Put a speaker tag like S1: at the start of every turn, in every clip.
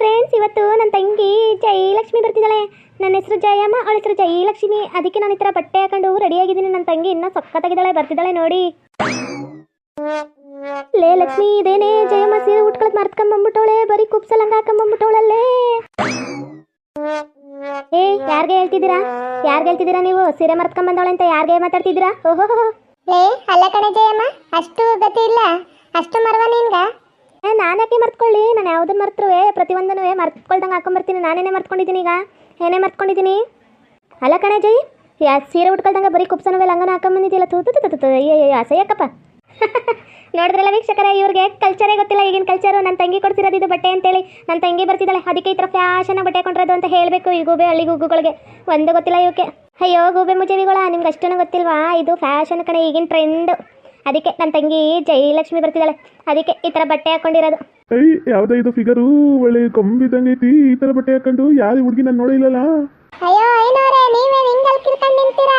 S1: Friends ಇವತ್ತು ನನ್ನ ತಂಗಿ ಜಯಲಕ್ಷ್ಮಿ ಬರ್ತಿದ್ದಾಳೆ. ನನ್ನ ಹೆಸರು ಜಯಮ್ಮ, ಅವಳ ಹೆಸರು ಜಯಲಕ್ಷ್ಮಿ. ಅದಕ್ಕೆ ನಾನು ಈ ಬಟ್ಟೆ ಹಾಕೊಂಡು ರೆಡಿ ಆಗಿದ್ದೀನಿ. ನನ್ನ ತಂಗಿ ಇನ್ನೂ ಸಕ್ಕತ್ತಾಗಿದ್ದಾಳೆ ಬರ್ತಿದ್ದಾಳೆ ನೋಡಿ. ಲೇ ಲಕ್ಷ್ಮಿ, ಇದೇನೆ? ಜಯಮ್ಮ ಸೀರೆ ಉಟ್ಕೊಳ್ಳೋದು ಮರ್ತ್ಕೊಂಬಂದ್ಬಿಟ್ಟವಳೆ ಬರೀ ಕುಪ್ಸಲಂಗ ಹಾಕೊಂಬಂದ್ಬಿಟ್ಟವಳಲ್ಲೇ ಏ, ಯಾರ್ಗೆ ಹೇಳ್ತಿದ್ದೀರಾ? ಯಾರ್ಗೆ ಹೇಳ್ತಿದ್ದೀರಾ ನೀವು? ಸೀರೆ ಮರ್ತ್ಕೊಂಬಂದವಳೆ ಅಂತ ಯಾರ್ಗೆ ಮಾತಾಡ್ತಿದ್ದೀರಾ? ಓಹೋ
S2: ಲೇ ಅಲ್ಲ ಕಣೆ ಜಯಮ್ಮ, ಅಷ್ಟು ಗತಿ ಇಲ್ಲ. ಅಷ್ಟು ಮರವ ನಿನ್ಗ.
S1: ಏ, ನಾನು ಯಾಕೆ ಮರ್ತ್ಕೊಳ್ಳಿ? ನಾನು ಯಾವುದನ್ನು ಮರ್ತರುವೆ ಪ್ರತಿಯೊಂದನ್ನು ಮರ್ತ್ಕೊಳ್ದಂಗೆ ಹಾಕೊಂಬರ್ತೀನಿ. ನಾನೇನೇ ಮರ್ತ್ಕೊಂಡಿದ್ದೀನಿ ಈಗ. ಏನೇ ಮರ್ತ್ಕೊಂಡಿದ್ದೀನಿ? ಅಲ್ಲ ಕಣೆ, ಜೈ. ಯಾ, ಸೀರೆ ಉಟ್ಕೊಳ್ದಂಗೆ ಬರೀ ಕುಪ್ಸನವೆ ಲಂಗನ ಹಾಕೊಂಬಂದಿದ್ದಿಲ್ಲ ತೂ ತೂತು ಅಯ್ಯೋ ಅಯ್ಯಯ್ಯೋ, ಅಸಹ್ಯಕ್ಕಪ್ಪ. ನೋಡಿದ್ರಲ್ಲ ವೀಕ್ಷಕರ, ಇವ್ರಿಗೆ ಕಲ್ಚರೇ ಗೊತ್ತಿಲ್ಲ. ಈಗಿನ ಕಲ್ಚರು ನನ್ನ ತಂಗಿ ಕೊಡ್ತಿರೋದು ಇದು ಬಟ್ಟೆ ಅಂತೇಳಿ. ನನ್ನ ತಂಗಿ ಬರ್ತಿದ್ದಾಳೆ. ಅದಕ್ಕೆ ಈ ಥರ ಫ್ಯಾಷನ್ ಬಟ್ಟೆ ಕೊಂಡಿರೋದು ಅಂತ ಹೇಳಬೇಕು ಈ ಗೂಬೆ ಹಳ್ಳಿ ಗುಗ್ಗುಗಳಿಗೆ ಒಂದು ಗೊತ್ತಿಲ್ಲ ಇವಕ್ಕೆ. ಅಯ್ಯೋ, ಗೂಬೆ ಮುಜವಿಗಳ ನಿಮ್ಗೆ ಅಷ್ಟೊಂದು ಗೊತ್ತಿಲ್ವಾ? ಇದು ಫ್ಯಾಷನ್ ಕಣೆ, ಈಗಿನ ಟ್ರೆಂಡ್ ಅದಕ್ಕೆ ನನ್ನ ತಂಗಿ ಜಯಲಕ್ಷ್ಮಿ ಬರ್ತಿದ್ದಾಳೆ. ಅದಕ್ಕೆ ಈ ಥರ ಬಟ್ಟೆ ಹಾಕೊಂಡಿರೋದು.
S3: ಐ ಯಾವ್ದೋ ಇದು ಫಿಗರು ಒಳ್ಳೆ ಕೊಂಬಿದಂಗೆ ಐತಿ. ಈ ತರ ಬಟ್ಟೆ ಹಾಕೊಂಡು ಯಾರು ಹುಡುಗಿ ನಾನು ನೋಡಿಲ್ಲಲ್ಲ
S2: ಅಯ್ಯೋ ಐನೋರೆ ನೀವೇ ಹಿಂಗಲ್ ಕಿರ್ಕೊಂಡು ನಿಂತೀರಾ?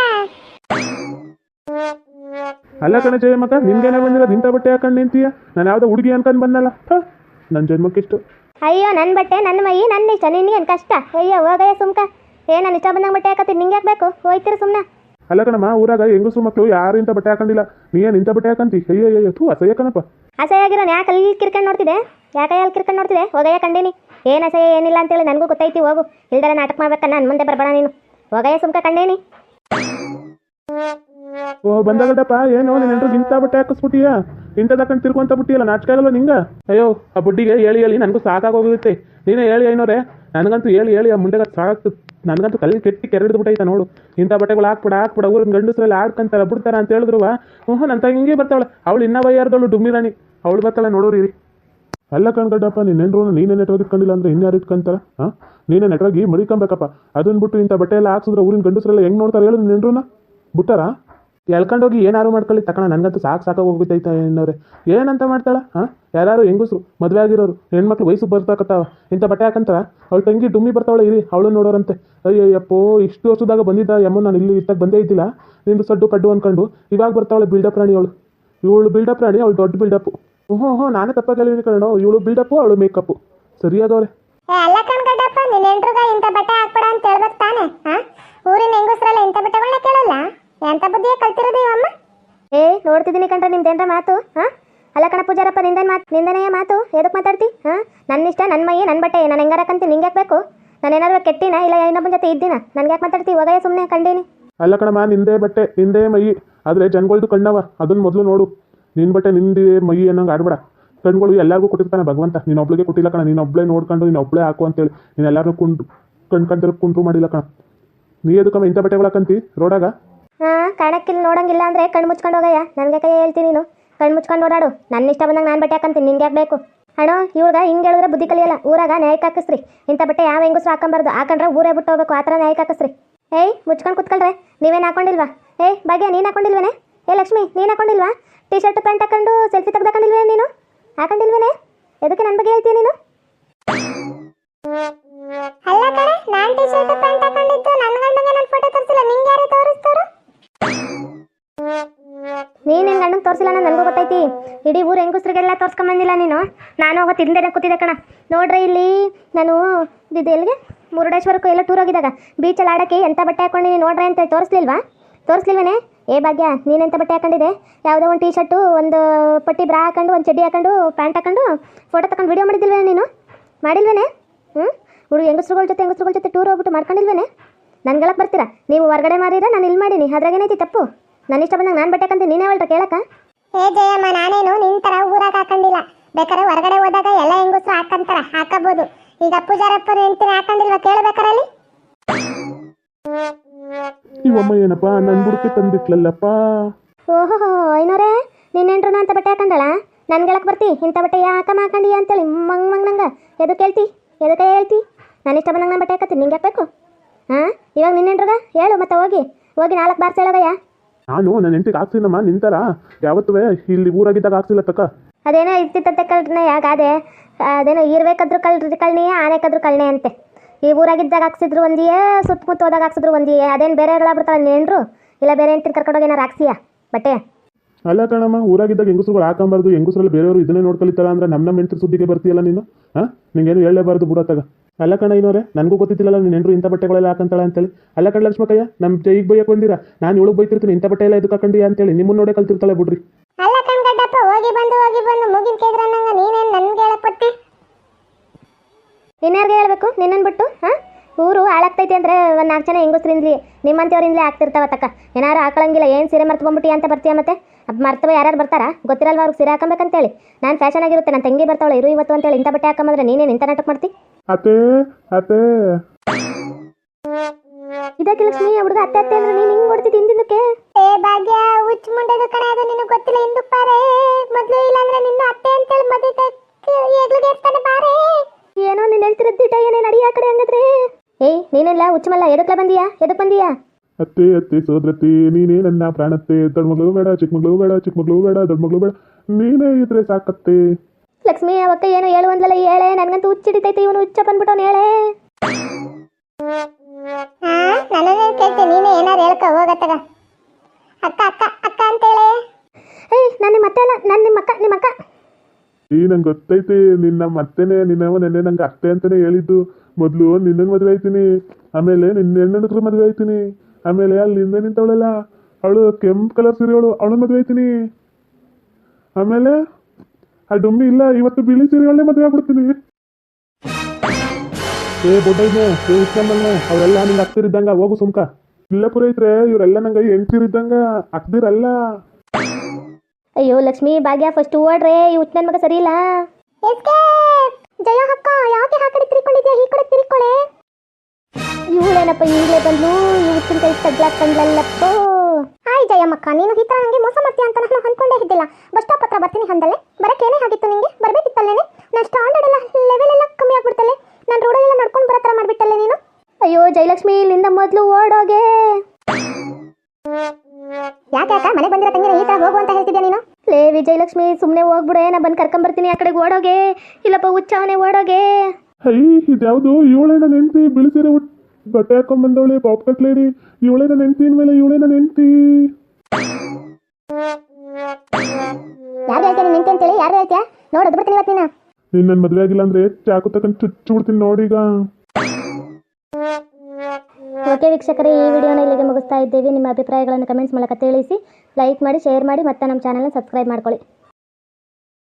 S3: ಅಲ್ಲ ಕಣ ಜಯ ಮಕ್ಕ ನಿಮ್ಗೇನ ಬಂದಿರೋದು? ಇಂಥ ಬಟ್ಟೆ ಹಾಕೊಂಡು ನಿಂತೀಯ? ನಾನು ಯಾವ್ದೋ ಹುಡುಗಿ ಅನ್ಕೊಂಡು ಬಂದಲ್ಲ ನನ್ನ ಜನ್ಮಕ್ಕಿಷ್ಟು
S1: ಅಯ್ಯೋ ನನ್ನ ಬಟ್ಟೆ ನನ್ನ ಮೈ ನನ್ನ ಇಷ್ಟ ನಿನ್ಗೆ ಕಷ್ಟ? ಅಯ್ಯೋ ಹೋಗಯ್ಯ ಸುಮ್ಕ. ಏ ನಾನು ಇಷ್ಟ ಬಂದಂಗೆ ಬಟ್ಟೆ ಹಾಕತ್ತೀನಿ ನಿಂಗೆ ಹಾಕ್ಬೇಕು ಬೇಕು? ಹೋಯ್ತಿರು ಸುಮ್ಮನೆ
S3: ಅಲ್ಲ ಕಣಮ್ಮ, ಊರಾಗ ಹೆಂಗಸರು ಮಕ್ಕಳು ಯಾರು ಇಂಥ ಬಟ್ಟೆ ಹಾಕೊಂಡಿಲ್ಲ? ನೀನು ಇಂಥ ಬಟ್ಟೆ ಹಾಕಂತಿ? ಅಯ್ಯೋ ಅಯ್ಯೋ ಥೂ, ಅಸಹ್ಯ ಕಣಪ್ಪ.
S1: ಅಸಹ್ಯಾಗಿರೋನು ಯಾಕೆ ಅಲ್ಲಿ ಕಿರ್ಕೊಂಡು ನೋಡ್ತಿದೆ ಯಾಕೆ ಅಲ್ಲಿ ಕಿರ್ಕೊಂಡು ನೋಡ್ತಿದೆ ಹೋಗಯ್ಯ ಕಂಡೀನಿ. ಏನು ಅಸಹ್ಯ, ಏನಿಲ್ಲ ಅಂತೇಳಿ ನನಗೂ ಗೊತ್ತೈತಿ, ಹೋಗು. ಇಲ್ದರ ನಾಟಕ ಮಾಡ್ಬೇಕ ನಾನು ಮುಂದೆ ಬರಬೇಡ ನೀನು. ಹೋಗಯ್ಯ ಸುಮ್ಕ ಕಂಡೇನಿ.
S3: ಓ ಬಂದಾಗದಪ್ಪ ಏನು ನೀನ್ ಎಲ್ರು ಇಂಥ ಬಟ್ಟೆ ಹಾಕಿಸ್ಬಿಟ್ಟಿಯಾ? ಇಂಥದ್ದು ಹಾಕೊಂಡು ತಿರ್ಕೊಂತ ಬಿಟ್ಟಿಯಲ್ಲ ಆಗಲ್ವ ನಿಂಗ? ಅಯ್ಯೋ, ಆ ಬುಡ್ಡಿಗೆ ಹೇಳಿ ಹೇಳಿ, ನನಗೂ ಸಾಕಾಗೋಗುತ್ತೆ ನೀನೇ ಹೇಳಿ ಏನೋರೆ ನನಗಂತೂ ಹೇಳಿ ಹೇಳಿ ಆ ಮುಂಡೆಗ ಸಾಕು ನನಗಂತೂ ಕಲ್ಲಿ ಕೆಟ್ಟಿ ಕೆರಡಿದ್ ಬಿಟ್ಟೈತೆ ನೋಡು. ಇಂಥ ಬಟ್ಟೆಗಳು ಹಾಕ್ಬಿಡ ಹಾಕ್ಬಿಡ, ಊರಿನ ಗಂಡಸ್ರಲ್ಲಿ ಆಡ್ಕಂತಾರ ಬಿಡ್ತಾರ ಅಂತ ಹೇಳಿದ್ರು ಹ್ಞೂ ನನ್ನ ತಂಗಿ ಬರ್ತಾವಳೆ. ಅವಳು ಇನ್ನ ಬೈಯಾರ್ದವಳು ಡುಮ್ಮಿ ರಾಣಿ. ಅವಳು ಬರ್ತಾಳೆ ನೋಡೋರಿ ಅಲ್ಲ ಕಣ್ಗಡ್ಡಪ್ಪ ನೀನು ನೆಂಡ್ರು ನೀನೇ ನೆಟ್ವರ್ಕ್ ಇಟ್ಕೊಂಡಿಲ್ಲ ಅಂದ್ರೆ ಇನ್ಯಾರು ಇಟ್ಕೊಂತಾರ? ಹಾಂ? ನೀನೇ ನೆಟ್ಟೋಗಿ ಮಡಿಕೊಂಬೇಕಪ್ಪ. ಅದನ್ನ ಬಿಟ್ಟು ಇಂಥ ಬಟ್ಟೆ ಎಲ್ಲ ಹಾಕ್ಸಿದ್ರೆ ಊರಿನ ಗಂಡಸ್ರೆಲ್ಲ ಹೆಂಗ್ ನೋಡ್ತಾರೆ ಹೇಳು ನಿನ್ನೆಲ್ಲರೂ ಬಿಟ್ಟಾರಾ? ಎಳ್ಕೊಂಡೋಗಿ ಏನಾರು ಮಾಡ್ಕೊಳ್ಳಿ, ತಕಣ, ನನಗಂತೂ ಸಾಕು ಸಾಕಾಗಿ ಹೋಗ್ಬಿಟ್ಟೈತೆ ಏನವ್ರೆ ಏನಂತ ಮಾಡ್ತಾಳೆ? ಹಾಂ? ಯಾರು ಹೆಂಗಸ್ರು, ಮದುವೆ ಆಗಿರೋರು, ಹೆಣ್ಮಕ್ಳು ವಯಸ್ಸು ಬರ್ತಾಕತ್ತಾವ. ಇಂಥ ಬಟ್ಟೆ ಹಾಕಂತಾರ? ಅವಳು ತಂಗಿ ಡುಮ್ಮಿ ಬರ್ತಾವಳೆ, ಇರಿ, ಅವಳು ನೋಡೋರಂತೆ. ಅಯ್ಯಯ್ಯಪ್ಪೋ, ಇಷ್ಟು ವರ್ಷದಾಗ ಬಂದಿದ್ದ ಯಮ್ಮ ನಾನು ಇಲ್ಲಿ ಇತ್ತಾಗ ಬಂದೇ ಇದ್ದಿಲ್ಲ. ನಿಂದು ಸಡ್ಡು ಕಡ್ಡು ಅನ್ಕೊಂಡು, ಇವಾಗ ಬರ್ತಾವಳೆ ಬಿಲ್ಡಪ್ ರಾಣಿ ಅವಳು. ಇವಳು ಬಿಲ್ಡಪ್ ರಾಣಿ, ಅವಳು ದೊಡ್ಡ ಬಿಲ್ಡಪ್ಪು ಹ್ಞೂ ಹ್ಞೂ ನಾನೇ ತಪ್ಪಾಗಿ ಅಲ್ಲಿ ಕಣೋ ಇವಳು ಬಿಲ್ಡಪ್ಪು ಅವಳು ಮೇಕಪ್ಪು ಸರಿಯಾದವ್ರೆ
S2: ಅಲ್ಲ ಊರಿನ ಇಂಥ ಬಟ್ಟೆಗಳನ್ನ ಕೇಳಲ್ಲ? ಎಂತ ಬುದ್ಧಿಯ ಕಲ್ತಿರೋದು ಇವಮ್ಮ
S1: ಏ ನೋಡ್ತಿದ್ದೀನಿ ಕಂಡ್ರೆ ನಿಮ್ದೇನ್ರ ಮಾತು ಹಾ? ಅಲ್ಲ ಕಣ ಪೂಜಾರಪ್ಪ ನಿಂದೇನು ಮಾತು ನಿಂದನೇ ಮಾತು? ಎದಕ್ಕೆ ಮಾತಾಡ್ತಿ ಹಾ? ನನ್ನ ಇಷ್ಟ ನನ್ನ ಮೈ ನನ್ನ ಬಟ್ಟೆ ನಾನು ಹೆಂಗಾರ ಕಂತೀನಿ ನಿಂಗೆ ಯಾಕೆ ಬೇಕು? ನಾನು ಏನಾದ್ರು ಕೆಟ್ಟಿನ ಇಲ್ಲ ಇನ್ನೊಬ್ಬನ ಜೊತೆ ಇದ್ದೀನ? ನನ್ಗೆ ಯಾಕೆ ಮಾತಾಡ್ತಿ ಹೋಗಯ್ಯ ಸುಮ್ಮನೆ ಕಂಡೀನಿ.
S3: ಅಲ್ಲ ಕಣಮ್ಮ ನಿಂದೇ ಬಟ್ಟೆ ನಿಂದೇ ಮೈ ಆದರೆ ಜನಗಳ್ದು ಕಣ್ಣವ ಅದನ್ನ ಮೊದಲು ನೋಡು. ನಿನ್ನ ಬಟ್ಟೆ ನಿಂದೇ ಮೈ ಅನ್ನಂಗೆ ಆಡ್ಬೇಡ. ಕಣ್ಗಳು ಎಲ್ಲರಿಗೂ ಕೊಟ್ಟಿರ್ತಾನೆ ಭಗವಂತ. ನೀನು ಒಬ್ಳಿಗೆ ಕೊಟ್ಟಿಲ್ಲ ಕಣ ನೀನು ಒಬ್ಳೆ ನೋಡ್ಕೊಂಡು ನೀನು ಒಬ್ಳೆ ಹಾಕು ಅಂತೇಳಿ. ನೀನು ಎಲ್ಲರೂ ಕುಂಡು ಕಣ್ ಕಂತಿರ ಕುಂಟ್ರು ಮಾಡಿಲ್ಲ ಕಣ. ನೀ ಎದಕ್ಕಮ್ಮ ಇಂಥ ಬಟ್ಟೆಗಳಕ್ಕಂತಿ ರೋಡಾಗ?
S1: ಹಾಂ ಕಾಣಕ್ಕಿಲ್ಲ ನೋಡಂಗಿಲ್ಲ ಅಂದ್ರೆ ಕಣ್ಣು ಮುಚ್ಕೊಂಡು ಹೋಗಯ್ಯ. ನನಗೆ ಕೈ ಹೇಳ್ತೀನಿ ನೀನು. ಕಣ್ಣು ಮುಚ್ಕೊಂಡು ಓಡಾಡು. ನನ್ನ ಇಷ್ಟ ಬಂದಂಗೆ ನಾನು ಬಟ್ಟೆ ಹಾಕಂತೀನಿ. ನಿನ್ಗೆ ಬೇಕು? ಅಣ್ಣ ಇವ್ರಗ ಹಿಂಗೆ ಹೇಳಿದ್ರೆ ಬುದ್ಧಿ ಕಲಿಯಲ್ಲ. ಊರಾಗ ನ್ಯಾಯಕ್ಕೆ ಹಾಕಿಸ್ರಿ. ಇಂಥ ಬಟ್ಟೆ ಯಾವ ಹೆಂಗಸ್ರು ಹಾಕೊಂಬಾರ್ದು. ಹಾಕೊಂಡ್ರೆ ಊರೇ ಬಿಟ್ಟು ಹೋಗ್ಬೇಕು. ಆ ಥರ ನ್ಯಾಯಕ್ಕೆ ಹಾಕಿಸ್ರಿ. ಏಯ್, ಮುಚ್ಕೊಂಡು ಕುತ್ಕೊಳ್ರೆ. ನೀವೇನು ಹಾಕೊಂಡಿಲ್ವಾ? ಏಯ್ ಬಗ್ಗೆ ನೀನು ಹಾಕೊಂಡಿಲ್ವೇನೆ? ಏ, ಲಕ್ಷ್ಮಿ, ನೀನು ಹಾಕೊಂಡಿಲ್ವಾ? ಟೀ ಶರ್ಟ್ ಪ್ಯಾಂಟ್ ಹಾಕೊಂಡು ಸೆಲ್ಫಿ ತೆಗ್ದು ಹಾಕೊಂಡಿಲ್ವೇನೆ ನೀನು? ಹಾಕೊಂಡಿಲ್ವೇನೆ? ಎದಕ್ಕೆ ನನ್ನ ಬಗ್ಗೆ ಹೇಳ್ತೀಯ ನೀನು?
S2: ಅಲ್ಲ ಕಣೆ, ನಾನು ಟಿ ಶರ್ಟ್ ಪ್ಯಾಂಟ್ ಹಾಕೊಂಡಿದ್ದು ನನ್ನ ಗಂಡಂಗೆ ನನ್ನ ಫೋಟೋ ತೋರಿಸಿಲ್ಲ. ನಿಂಗೆ ಯಾರು ತೋರಿಸ್ತವ್ರು
S1: ನೀನು ನಾನು ನನಗೂ ಗೊತ್ತೈತಿ. ಇಡೀ ಊರು ಹೆಂಗಸ್ರಿಗೆಲ್ಲ ತೋರ್ಸ್ಕೊಂಬಂದಿಲ್ಲ ನೀನು? ನಾನು ಅವತ್ತು ಹಿಂದೆನೆ ಕೂತಿದ್ದೆ ಕಣ. ನೋಡ್ರಿ ಇಲ್ಲಿ ನಾನು ಇದು ಎಲ್ಲಿಗೆ? ಮುರುಡೇಶ್ವರಕ್ಕೂ ಎಲ್ಲ ಟೂರ್ ಹೋಗಿದ್ದಾಗ. ಬೀಚಲ್ಲಿ ಆಡೋಕ್ಕೆ ಎಂಥ ಬಟ್ಟೆ ಹಾಕೊಂಡಿನಿ ನೋಡ್ರಿ ಅಂತ ತೋರಿಸ್ಲಿಲ್ವಾ? ತೋರಿಸ್ಲಿಲ್ವನೇ? ಏ ಭಾಗ್ಯ ನೀನೆಂಥ ಬಟ್ಟೆ ಹಾಕೊಂಡಿದೆ ಯಾವುದೋ ಒಂದು ಟೀ ಶರ್ಟು ಒಂದು ಪಟ್ಟಿ ಬ್ರಾ ಹಾಕೊಂಡು, ಒಂದು ಚಡ್ಡಿ ಹಾಕೊಂಡು ಪ್ಯಾಂಟ್ ಹಾಕೊಂಡು ಫೋಟೋ ತಗೊಂಡು ವಿಡಿಯೋ ಮಾಡಿದ್ದಿಲ್ವೇನೆ ನೀನು? ಮಾಡಿಲ್ವೇನೆ? ಹ್ಞೂ ಹುಡುಗ ಹೆಂಗಸ್ರುಗಳ ಜೊತೆ ಹೆಂಗಸ್ರುಗಳ ಜೊತೆ ಟೂರ್ ಹೋಗ್ಬಿಟ್ಟು ಮಾಡ್ಕೊಂಡಿಲ್ವೇನೆ? ನನ್ಗೆಳಕ್ಕೆ ಬರ್ತೀರಾ? ನೀವು ಹೊರಗಡೆ ಮಾಡಿದ್ರೆ ನಾನು ಇಲ್ಲಿ ಮಾಡೀನಿ. ಅದ್ರಾಗೇನೈತಿ ತಪ್ಪು? ನನ್ನ ಇಷ್ಟ ಬಂದಾಗ ನಾನು ಬಟ್ಟೆ ಕಂತೀನಿ ನೀನೇ ಹೇಳ್ರ ಕೇಳಕ
S2: ಏ ಜಯಮ್ಮ ನಾನೇನು ನಿನ್ ತರ ಊರಾಗ ಹಾಕೊಂಡಿಲ್ಲ ಬೇಕಾದ್ರೆ ಹೊರಗಡೆ ಹೋದಾಗ ಎಲ್ಲ ಹೆಂಗಸ್ರು ಹಾಕಂತಾರ ಹಾಕಬಹುದು ಈಗ ಪೂಜಾರಪ್ಪನ ಹೆಂಡ್ತಿನ ಹಾಕೊಂಡಿಲ್ವಾ ಕೇಳ್ಬೇಕಾರಲ್ಲಿ?
S3: ಇವಮ್ಮ ಏನಪ್ಪ ನನ್ನ ಬುಡಕ್ಕೆ ತಂದಿಟ್ಲಲ್ಲಪ್ಪ?
S1: ಓಹೋ ಐನೋರೇ ನಿನ್ನೆಂಟ್ರು ಅಂತ ಬಟ್ಟೆ ಹಾಕೊಂಡಳ ನನ್ಗೆ ಗೆಳಕ್ ಬರ್ತಿ ಇಂಥ ಬಟ್ಟೆ ಯಾಕಮ್ಮ ಹಾಕೊಂಡಿ ಅಂತೇಳಿ ಮಂಗ್ ಮಂಗ್ ನಂಗೆ. ಎದು ಕೇಳ್ತಿ ಎದಕ್ಕೆ ಹೇಳ್ತಿ? ನಾನು ಇಷ್ಟ ಬಂದಂಗೆ ನಾನು ಬಟ್ಟೆ ಹಾಕತ್ತೀನಿ ನಿಂಗೆ ಬೇಕು? ಹಾಂ ಇವಾಗ ನಿನ್ನೆಂಟ್ರಗ ಹೇಳು ಮತ್ತೆ ಹೋಗಿ. ಹೋಗಿ ನಾಲ್ಕು ಬಾರ್ಸ್ ಹೇಳೋಗಯ್ಯ.
S3: ನಾನು ನನ್ನ ಹೆಂಡತಿಗೆ ಹಾಕ್ಸಿನಮ್ಮ ನಿಂತಾರ ಯಾವತ್ತೂ ಇಲ್ಲಿ ಊರಾಗಿದ್ದಾಗ ಹಾಕ್ಸಿಲ್ಲ ತಕ್ಕ?
S1: ಅದೇನೋ ಇರ್ತಿತ್ತಂತೆ ಯಾಕೆ ಯಾಗಾದೆ. ಅದೇನೋ ಇರ್ಬೇಕಾದ್ರೂ ಕಳ್ರಿ ಕಳ್ನಿ ಆನೆ ಕದ್ರು ಕಳ್ನೆ ಅಂತೆ. ಈ ಊರಾಗಿದ್ದಾಗ ಹಾಕ್ಸಿದ್ರು ಒಂದಿಯೇ ಸುತ್ತಮುತ್ತ ಹೋದಾಗ ಹಾಕ್ಸಿದ್ರು ಒಂದಿಯೇ. ಅದೇನು ಬೇರೆ ಬಿಡ್ತಾಳೆ ನೆಂಡ್ರು ಇಲ್ಲ ಬೇರೆ ಹೆಂಡ್ತಿನ ಕರ್ಕೊಂಡೋಗಿ ಏನಾರು ಹಾಕ್ಸಿಯಾ ಬಟ್ಟೆ?
S3: ಅಲ್ಲ ಕಣಮ್ಮ ಊರಾಗಿದ್ದಾಗ ಹೆಂಗಸ್ರುಗಳು ಹಾಕೊಂಬಾರ್ದು. ಹೆಂಗಸ್ರಲ್ಲಿ ಬೇರೆಯವರು ಇದನ್ನೇ ನೋಡ್ಕೊಳ್ತಾರ ಅಂದ್ರೆ ನಮ್ಮ ನಮ್ಮ ಹೆಂಡ್ತಿ ಸುದ್ದಿಗೆ ಬರ್ತೀಯಲ್ಲ ನೀನು? ಹಾಂ? ನಿಂಗೇನು ಹೇಳಲೇಬಾರ್ದು ಬಿಡತ್ತಾಗ ಅಲ್ಲ ಕಣ ಇನ್ನೋರೆ, ನನಗೂ ಗೊತ್ತಿದ್ದಿಲ್ಲ ನೀನು ಎಂಟ್ರು ಇಂಥ ಬಟ್ಟೆಗಳೆಲ್ಲ ಹಾಕಂತಾಳೆ ಅಂತೇಳಿ. ಅಲ್ಲ ಕಣ ಲಕ್ಷ್ಮಕಯ್ಯ ನಮ್ಮ ಜೈಗೆ ಬೈಯಕ್ಕೆ ಬಂದಿರಾ? ನಾನು ಇವಳಿಗೆ ಬೈತಿರ್ತೀನಿ, ಇಂಥ ಬಟ್ಟೆ ಎಲ್ಲ ಇದು ಹಾಕೊಂಡಿಯಾ ಅಂತೇಳಿ. ನಿಮ್ಮನ್ನ ನೋಡೇ ಕಲ್ತಿರ್ತಾಳೆ ಬಿಡ್ರಿ.
S2: ಅಲ್ಲ ಕಣ್ಗಡ್ಡಪ್ಪ ಹೋಗಿ ಬಂದು ಹೋಗಿ ಬಂದು, ಮುಗಿನ ಕೇದ್ರ ನಂಗ ನೀನೇ ನನ್ಗೆ ಹೇಳಕ್ ಬತ್ತಿ
S1: ಹೇಳ್ಬೇಕು ನಿನ್ನನ್ನು ಬಿಟ್ಟು, ಹಾಂ? ಊರು ಹಾಳಾಗ್ತೈತಿ ಅಂದ್ರೆ ಒಂದು ನಾಲ್ಕು ಜನ ಹೆಂಗಸ್ರಿಂದ್ಲಿ ನಿಮ್ಮಂಥವ್ರಿಂದಲೇ ಆಗ್ತಿರ್ತಾವ ತಕ್ಕ ಏನಾರು ಹಾಕೊಳಂಗಿಲ್ಲ, ಏನ್ ಸೀರೆ ಮರ್ತು ಬಂದ್ಬಿಟ್ಟಿ ಅಂತ ಬರ್ತೀಯ ಮತ್ತೆ? ಮರ್ತವ ಯಾರು ಬರ್ತಾರ? ಗೊತ್ತಿರಲ್ವ ಅವ್ರಿಗೆ ಸೀರೆ ಹಾಕೊಬೇಕಂತೇಳಿ? ನಾನು ಫ್ಯಾಷನ್ ಆಗಿರುತ್ತೆ ನನ್ನ ತಂಗಿ ಬರ್ತಾವಳೆ, ಇರು ಇವತ್ತು ಅಂತೇಳಿ ಇಂಥ ಬಟ್ಟೆ ಹಾಕೊಂಬಂದ್ರೆ ನೀನೇನು ಇಂಥ ನಾಟಕ ಮಾಡ್ತಿ?
S3: ಅತ್ತೆ ಅತ್ತೆ.
S1: ಇದಕ್ಕೆ ಲಕ್ಷ್ಮಿ ಹುಡುಗ ಅತ್ತೆ ಅತ್ತೆ ಅಂದ್ರೆ ನೀನು ಹಿಂಗ್ ಕೊಡ್ತಿದ್ದಿ ಹಿಂದಿಂದಕ್ಕೆ
S2: ಏ ಭಾಗ್ಯ ಹುಚ್ಚ ಮುಂಡೆದು ಕಣ ಅದು ನಿನಗೆ ಗೊತ್ತಿಲ್ಲ ಹಿಂದೂ ಪಾರೆ. ಮೊದ್ಲು ಇಲ್ಲಾಂದ್ರೆ ನಿನ್ನ ಅತ್ತೆ ಅಂತ ಹೇಳಿ ಮದುವೆ ಏಗ್ಲು ಇರ್ತಾನೆ ಬಾರೆ
S1: ಏನೋ ನೀನು ಹೇಳ್ತಿರೋದು ದಿಟ ಏನೇನು ಅಡಿ ಆ ಕಡೆ ಹಂಗಾದ್ರೆ. ಏಯ್ ನೀನೆಲ್ಲ ಹುಚ್ಚಮಲ್ಲ ಎದಕ್ಕೆ ಬಂದಿಯಾ? ಎದಕ್ಕೆ ಬಂದಿಯಾ?
S3: ಅತ್ತೆ ಅತ್ತೆ ಸೋದರತ್ತೆ ನೀನೇ ನನ್ನ ಪ್ರಾಣತ್ತೆ. ದೊಡ್ಡ ಮಗಳು ಬೇಡ ಚಿಕ್ಕ ಮಗಳು ಬೇಡ ಚಿಕ್ಕ ಮಗಳು ಬೇಡ ದೊಡ್ಡ ಮಗಳು ಬೇಡ. ನೀನೇ ಇದ್ರೆ ಸಾಕತ್ತೆ.
S1: ಲಕ್ಷ್ಮಿ ಅವಕ್ಕ ಏನು ಹೇಳು ಅಂದ್ಲಲ್ಲ ಹೇಳೆ ನನಗಂತೂ ಹುಚ್ಚಿಡಿತೈತೆ ಇವನು ಹುಚ್ಚ ಬಂದ್ಬಿಟ್ಟವನು ಹೇಳೆ.
S2: ಹಾ ನನ್ನನ್ನೇ ಕೇಳ್ತೀನಿ ನೀನೇ ಏನಾರು ಹೇಳ್ಕೊ ಹೋಗತ್ತಗ. ಅಕ್ಕ ಅಕ್ಕ ಅಕ್ಕ ಅಂತೇಳಿ.
S1: ಏಯ್ ನಾನು ನಿಮ್ಮ ಅತ್ತೆ ಅಲ್ಲ ನಾನು ನಿಮ್ಮ ಅಕ್ಕ ನಿಮ್ಮ ಅಕ್ಕ.
S3: ಈ ನಂಗೆ ಗೊತ್ತೈತಿ ನಿನ್ನ ಮತ್ತೆನೆ ನಿನ್ನವ ನೆನ್ನೆ ನಂಗೆ ಅತ್ತೆ ಅಂತಾನೆ ಹೇಳಿದ್ದು. ಮೊದಲು ನಿನ್ನನ್ ಮದುವೆ ಆಯ್ತೀನಿ ಆಮೇಲೆ ನಿನ್ನ ಹೆಣ್ಣನ ಹತ್ರ ಮದುವೆ ಆಯ್ತೀನಿ ಆಮೇಲೆ ಅಲ್ಲಿ ಹಿಂದೆ ನಿಂತವಳಲ್ಲ. ಅವಳು ಕೆಂಪು ಕಲರ್ ಸೀರೆ ಅವಳು ಅವಳು ಮದುವೆ ಆಯ್ತೀನಿ. ಆಮೇಲೆ? ಆ ಇಲ್ಲ ಇವತ್ತು ಬಿಳಿ ಸೀರೆ ಅವಳೇ ಮದುವೆ ಆಗ್ಬಿಡ್ತೀನಿ. ಏ ಬೊಡ್ಡೈನೆ ಏ ಇಸ್ಕೊಂಬಲ್ನೆ ಅವರೆಲ್ಲ ನಿಂಗೆ ಅಕ್ತಿರಿದ್ದಂಗ ಹೋಗು ಸುಮ್ಕ. ಇಲ್ಲ ಪುರೈತ್ರೆ ಇವರೆಲ್ಲ ನಂಗೆ ಹೆಣ್ತಿರಿದ್ದಂಗ ಅಕ್ದಿರಲ್ಲ.
S1: ಅಯ್ಯೋ ಲಕ್ಷ್ಮಿ ಭಾಗ್ಯ ಫಸ್ಟ್ ಓಡ್ರೆ ಈ ಹುಚ್ಚ ನನ್ನ ಮಗ ಸರಿ ಇಲ್ಲ.
S2: ಎಸ್ಕೇಪ್ ಜಯ ಅಕ್ಕ ಯಾಕೆ ಆ ಕಡೆ ತಿರ್ಕೊಂಡಿದ್ಯಾ ಈ ಕಡೆ ತಿರ್ಕೊಳ್ಳೆ.
S1: ಇವಳೇನಪ್ಪ ಈಗಲೇ ಬಂದ್ಲು ಈ ಹುಚ್ಚಿನ ಕೈ ತಗ್ಲಾಕೊಂಡ್ಲಲ್ಲಪ್ಪ
S2: ಹಾಯ್ ಜಯಮ್ಮಕ್ಕ ನೀನು ಈ ಥರ ನನಗೆ ಮೋಸ ಮಾಡ್ತೀಯ ಅಂತ ನಾನು ಅನ್ಕೊಂಡೇ ಇದ್ದಿಲ್ಲ. ಬಸ್ ಸ್ಟಾಪ್ ಹತ್ರ ಬರ್ತೀನಿ ಅಂದಲೆ ಬರಕ್ಕೇನೇ ಆಗಿತ್ತು ನಿಂಗೆ? ಬರ್ಬೇಕಿತ್ತಲ್ಲೇನೆ? ನಾನು ಸ್ಟ್ಯಾಂಡರ್ಡ್ ಎಲ್ಲ ಲೆವೆಲ್ ಎಲ್ಲ ಕಮ್ಮಿ ಆಗ್ಬಿಡ್ತಲ್ಲ? ನಾನು ರೋಡಲ್ಲೆಲ್ಲ ನಡ್ಕೊಂಡು ಬರೋ ಥರ ಮಾಡ್ಬಿಟ್ಟಲ್ಲ ನೀನು?
S1: ಅಯ್ಯೋ ಜಯಲಕ್ಷ್ಮಿ ಇಲ್ಲಿಂದ ಮೊದಲು ಓಡೋಗೆ.
S2: ಯಾಕೆ ಅಕ್ಕ ಮನೆ ಬಂದಿರೋ ತಂಗಿನ ಈ ಥರ ಹೋಗು ಅಂತ ಹೇಳ್ತಿದ್ಯಾ ನೀನು?
S1: ಲೇ ವಿಜಯಲಕ್ಷ್ಮಿ ಸುಮ್ಮನೆ ಹೋಗ್ಬಿಡು. ನಾ ಬಂದು ಕರ್ಕೊಂಬರ್ತೀನಿ ಆ ಕಡೆಗೆ ಓಡೋಗೆ. ಇಲ್ಲಪ್ಪ ಹುಚ್ಚವನೇ ಓಡೋಗೆ.
S3: ಹೈ ಇದ್ಯಾವುದು ಇವಳೇ ನನ್ನ ಹೆಂಡತಿ ಬಿಳಿ ಸೀರೆ ಉಟ್ ಬಟ್ಟೆ ಹಾಕೊಂಡ್ ಬಂದವಳೆ ಪಾಪ್ ಕಟ್ ಲೇಡಿ ಇವಳೇ ನನ್ನ ಹೆಂಡತಿ ಮೇಲೆ ಇವಳೇನ ನನ್ನ ಹೆಂಡತಿ
S2: ಯಾರು ಹೇಳ್ತೀಯ ನಿಂತೆ ಅಂತೇಳಿ ಯಾರು ಹೇಳ್ತೀಯಾ? ನೋಡು ಅದು ಬಿಡ್ತೀನಿ ಇವತ್ತು ನೀನು.
S3: ನೀನ್ ನನ್ನ ಮದುವೆ ಆಗಿಲ್ಲ ಅಂದ್ರೆ ಚಾಕು ತಕೊಂಡು ಚುಚ್ಚು ಬಿಡ್ತೀನಿ ನೋಡೀಗ
S1: ಓಕೆ ವೀಕ್ಷಕರೇ ಈ ವಿಡಿಯೋನ ಇಲ್ಲಿಗೆ ಮುಗಿಸ್ತಾ ಇದ್ದೇವೆ. ನಿಮ್ಮ ಅಭಿಪ್ರಾಯಗಳನ್ನು ಕಮೆಂಟ್ಸ್ ಮೂಲಕ ತಿಳಿಸಿ ಲೈಕ್ ಮಾಡಿ ಶೇರ್ ಮಾಡಿ ಮತ್ತೆ ನಮ್ಮ ಚಾನಲ್ನ ಸಬ್ಸ್ಕ್ರೈಬ್ ಮಾಡ್ಕೊಳ್ಳಿ.